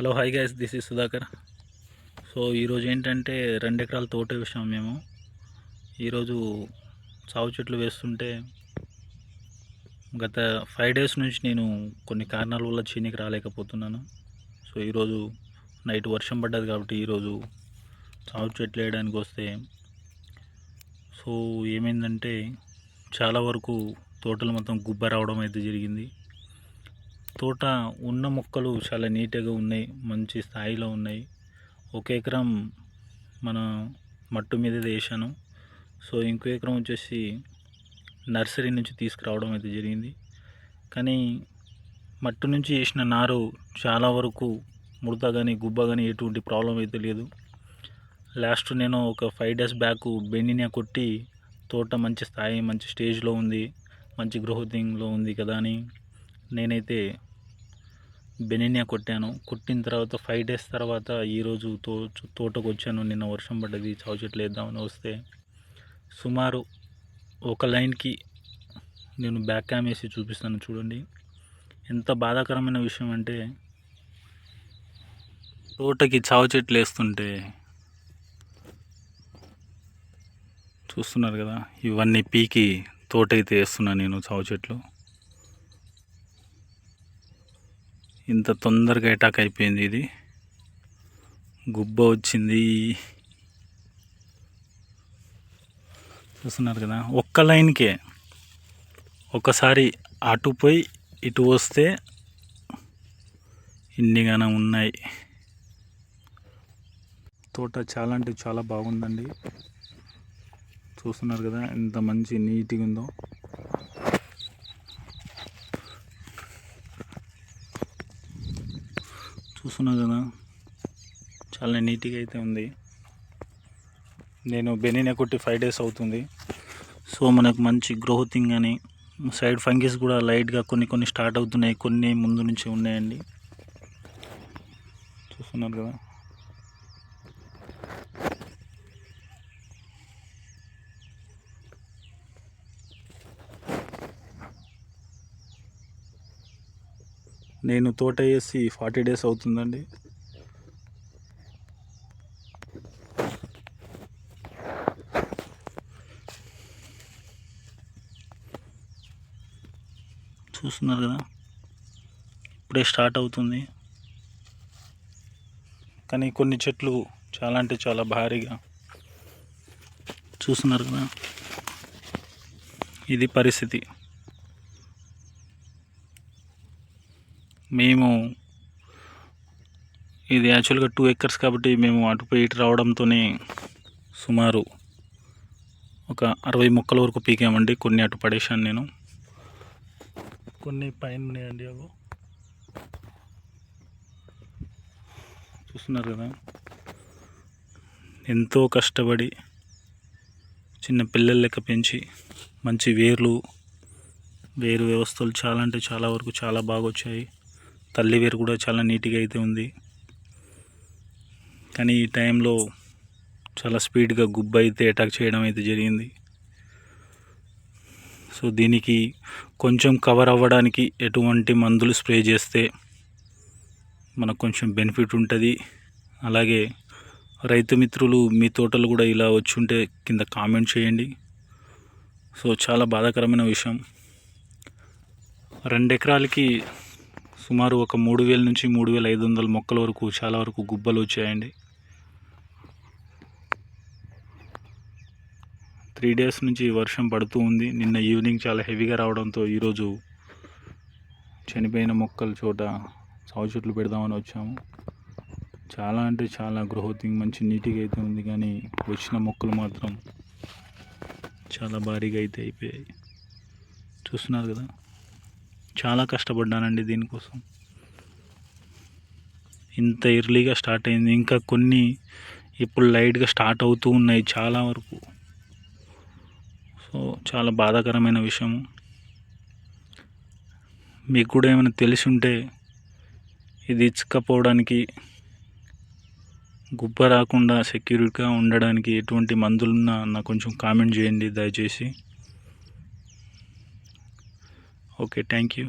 Hello hi guys this is Sudhakar. So ఈరోజు ఏంటంటే రెండు ఎకరాల తోట విషయం మేము. ఈరోజు సాగు చెట్లు వేస్తుంటే గత ఫైవ్ డేస్ నుంచి నేను కొన్ని కారణాల వల్ల చీనికి రాలేకపోతున్నాను. సో ఈరోజు నైట్ వర్షం పడ్డది కాబట్టి ఈరోజు సాగు చెట్లు వేయడానికి వస్తే సో ఏమైందంటే చాలా వరకు తోటలు మొత్తం గుబ్బ రావడం అయితే జరిగింది. తోట ఉన్న మొక్కలు చాలా నీట్గా ఉన్నాయి మంచి స్థాయిలో ఉన్నాయి. ఒక ఎకరం మన మట్టు మీద వేసాను సో ఇంకో ఎకరం వచ్చేసి నర్సరీ నుంచి తీసుకురావడం అయితే జరిగింది. కానీ మట్టు నుంచి వేసిన నారు చాలా వరకు ముడత కానీ గుబ్బ కానీ ఎటువంటి ప్రాబ్లం అయితే లేదు. లాస్ట్ నేను ఒక ఫైవ్ డేస్ బ్యాక్ బెండినియా కొట్టి తోట మంచి స్థాయి మంచి స్టేజ్లో ఉంది మంచి గ్రోతింగ్లో ఉంది కదా అని నేనైతే బెనినియా కొట్టాను. కొట్టిన తర్వాత ఫైవ్ డేస్ తర్వాత ఈరోజు తో తోటకు వచ్చాను నిన్న వర్షం పడ్డది. చావు చెట్లు వేద్దామని వస్తే సుమారు ఒక లైన్కి నేను బ్యాక్ క్యామ్ వేసి చూపిస్తాను చూడండి. ఎంత బాధాకరమైన విషయం అంటే తోటకి చావు చెట్లు వేస్తుంటే చూస్తున్నారు కదా ఇవన్నీ పీకి తోట అయితే వేస్తున్నాను నేను చావు చెట్లు. ఇంత తొందరగా అటాక్ అయిపోయింది ఇది. గుబ్బ వచ్చింది. చూస్తున్నారు కదా ఒక్క లైన్కే ఒకసారి అటు పోయి ఇటు వస్తే ఇన్నిగానే ఉన్నాయి. తోట చాలా అంటే చాలా బాగుందండి. చూస్తున్నారు కదా ఎంత మంచి నీట్గా ఉందో. చూస్తున్నారు కదా చాలా నీట్గా అయితే ఉంది. నేను బెనీనే కొట్టి ఫైవ్ డేస్ అవుతుంది. సో మనకు మంచి గ్రోతింగ్ అని సైడ్ ఫంగిస్ కూడా లైట్గా కొన్ని కొన్ని స్టార్ట్ అవుతున్నాయి కొన్ని ముందు నుంచి ఉన్నాయండి. చూస్తున్నారు కదా? నేను తోట వేసి ఫార్టీ డేస్ అవుతుందండి. చూస్తున్నారు కదా? ఇప్పుడే స్టార్ట్ అవుతుంది. కానీ కొన్ని చెట్లు చాలా అంటే చాలా భారీగా. చూస్తున్నారు కదా? ఇది పరిస్థితి. మేము ఇది యాక్చువల్గా టూ ఎకర్స్ కాబట్టి మేము అటుపై ఇటు రావడంతోనే సుమారు ఒక అరవై మొక్కల వరకు పీకామండి. కొన్ని అటు పడేశాను నేను. కొన్ని పైన ఉన్నాయండి అవి. చూస్తున్నారు కదా. ఎంతో కష్టపడి చిన్న పిల్లల లెక్క పెంచి మంచి వేర్లు వేరు వ్యవస్థలు చాలా అంటే చాలా వరకు చాలా బాగా వచ్చాయి. తల్లి వేరు కూడా చాలా నీట్గా అయితే ఉంది. కానీ ఈ టైంలో చాలా స్పీడ్గా గుబ్బ అయితే అటాక్ చేయడం అయితే జరిగింది. సో దీనికి కొంచెం కవర్ అవ్వడానికి ఎటువంటి మందులు స్ప్రే చేస్తే మనకు కొంచెం బెనిఫిట్ ఉంటుంది. అలాగే రైతు మిత్రులు మీ తోటలు కూడా ఇలా వచ్చి ఉంటే కింద కామెంట్ చేయండి. సో చాలా బాధాకరమైన విషయం. రెండు ఎకరాలకి సుమారు ఒక మూడు వేల నుంచి మూడు వేల ఐదు వందల మొక్కల వరకు చాలా వరకు గుబ్బలు వచ్చాయండి. త్రీ డేస్ నుంచి వర్షం పడుతూ ఉంది. నిన్న ఈవినింగ్ చాలా హెవీగా రావడంతో ఈరోజు చనిపోయిన మొక్కల చోట సాగు చెట్లు పెడదామని వచ్చాము. చాలా అంటే చాలా గ్రోతింగ్ మంచి నీట్గా అయితే ఉంది కానీ వచ్చిన మొక్కలు మాత్రం చాలా భారీగా అయితే అయిపోయాయి. చూస్తున్నారు కదా? చాలా కష్టపడ్డానండి దీనికోసం. ఇంత ఎర్లీగా స్టార్ట్ అయింది. ఇంకా కొన్ని ఇప్పుడు లైట్గా స్టార్ట్ అవుతూ ఉన్నాయి చాలా వరకు. సో చాలా బాధాకరమైన విషయం. మీకు కూడా ఏమైనా తెలిసి ఉంటే ఇది ఇచ్చకపోవడానికి గుబ్బ రాకుండా సెక్యూరిటీగా ఉండడానికి ఎటువంటి మందులున్నా నాకు కొంచెం కామెంట్ చేయండి దయచేసి. Okay thank you